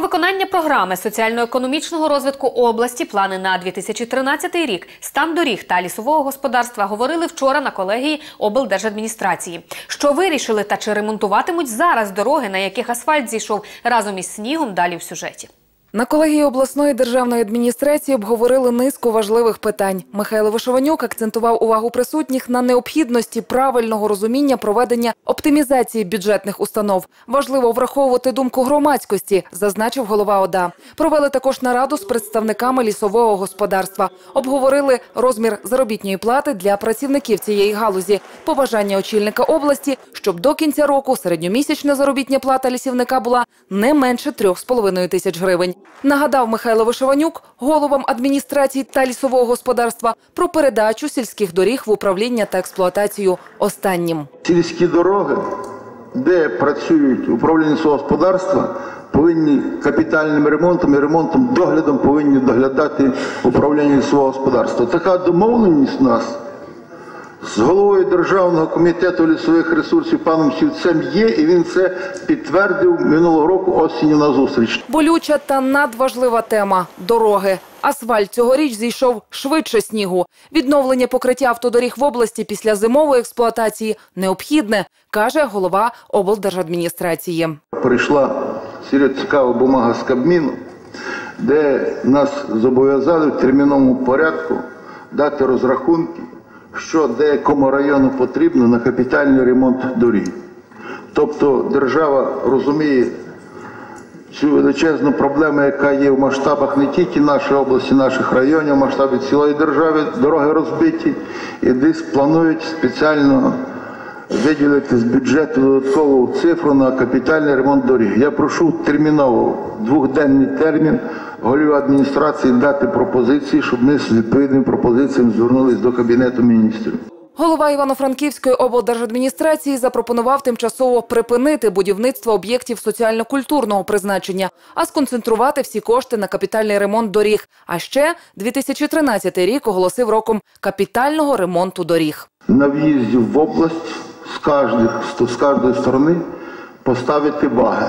Виконання програми соціально-економічного розвитку області, плани на 2013 рік, стан доріг та лісового господарства говорили вчора на колегії облдержадміністрації. Що вирішили та чи ремонтуватимуть зараз дороги, на яких асфальт зійшов разом із снігом, далі в сюжеті. На колегії обласної державної адміністрації обговорили низку важливих питань. Михайло Вишованюк акцентував увагу присутніх на необхідності правильного розуміння проведення оптимізації бюджетних установ. Важливо враховувати думку громадськості, зазначив голова ОДА. Провели також нараду з представниками лісового господарства. Обговорили розмір заробітної плати для працівників цієї галузі. Побажання очільника області, щоб до кінця року середньомісячна заробітня плата лісівника була не менше 3,5 тисяч гривень. Нагадав Михайло Вишованюк головам адміністрації та лісового господарства про передачу сільських доріг в управління та експлуатацію останнім. Сільські дороги, де працюють управління свого господарства, повинні капітальним ремонтом і ремонтом доглядом повинні доглядати управління свого господарства. Така домовленість у нас з головою Державного комітету лісових ресурсів паном Сівцем є, і він це підтвердив минулого року осінню на зустріч. Болюча та надважлива тема дороги. Асфальт цьогоріч зійшов швидше снігу. Відновлення покриття автодоріг в області після зимової експлуатації необхідне, каже голова облдержадміністрації. Прийшла серед цікава бумага з Кабміну, де нас зобов'язали в терміновому порядку дати розрахунки, що деякому району потрібно на капітальний ремонт доріг. Тобто держава розуміє цю величезну проблему, яка є в масштабах не тільки нашої області, наших районів, в масштабі цілої держави, дороги розбиті, і десь планують спеціально виділити з бюджету додаткову цифру на капітальний ремонт доріг. Я прошу терміново двохденний термін голів адміністрації дати пропозиції, щоб ми з відповідними пропозиціями звернулись до Кабінету міністрів. Голова Івано-Франківської облдержадміністрації запропонував тимчасово припинити будівництво об'єктів соціально-культурного призначення, а сконцентрувати всі кошти на капітальний ремонт доріг. А ще 2013 рік оголосив роком капітального ремонту доріг. на в'їзді в область з кожної, з кожної сторони поставити баги.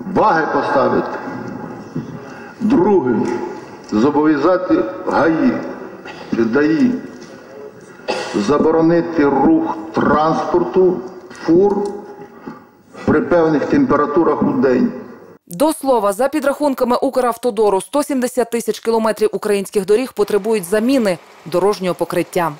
Баги поставити. Друге, зобов'язати ГАІ, ДАІ, заборонити рух транспорту, фур при певних температурах у день. До слова, за підрахунками Укравтодору, 170 тисяч кілометрів українських доріг потребують заміни дорожнього покриття.